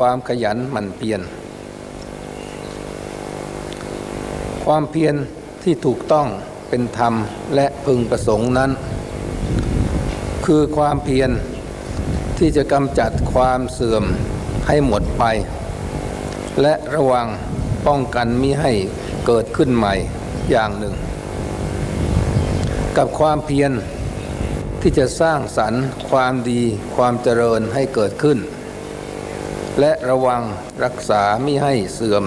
ความขยันหมั่นเพียร ความเพียรที่ถูกต้องเป็นธรรมและพึงประสงค์นั้น คือความเพียรที่จะกำจัดความเสื่อมให้หมดไป และระวังป้องกันมิให้เกิดขึ้นใหม่อย่างหนึ่ง กับความเพียรที่จะสร้างสรรค์ความดีความเจริญให้เกิดขึ้น และระวังรักษาไมิให้เสื่อม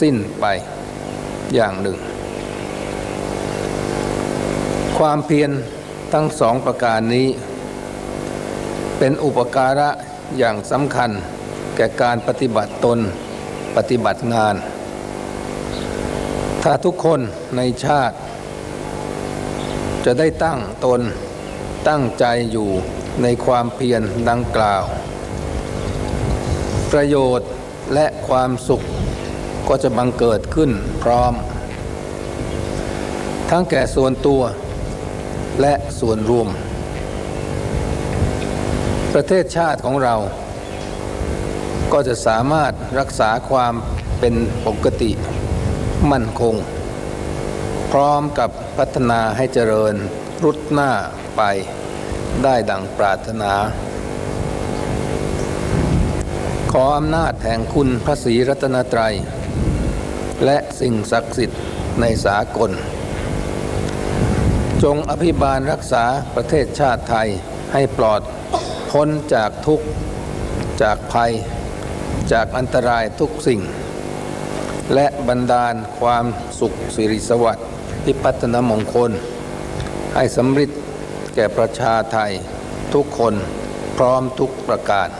สิ้นไปอย่างหนึ่ง ความเพียรทั้งสองประการนี้ เป็นอุปการะอย่างสำคัญแก่การปฏิบัติตนปฏิบัติงาน ถ้าทุกคนในชาติ จะได้ตั้งตนตั้งใจอยู่ในความเพียรดังกล่าว ประโยชน์และความสุขก็จะบังเกิดขึ้นพร้อม ทั้งแก่ส่วนตัวและส่วนรวม ประเทศชาติของเรา ก็จะสามารถรักษาความเป็นปกติมั่นคง พร้อมกับพัฒนาให้เจริญรุดหน้าไปได้ดังปรารถนา ขออำนาจแห่งคุณพระศรีรัตนตรัย และสิ่งศักดิ์สิทธิ์ในสากล จงอภิบาลรักษาประเทศชาติไทยให้ปลอดพ้นจากทุกข์จากภัย จากอันตรายทุกสิ่ง และบรรดาลความสุขสิริสวัสดิ์พิพัฒนมงคล ให้สำเร็จแก่ประชาไทยทุกคนพร้อมทุกประการ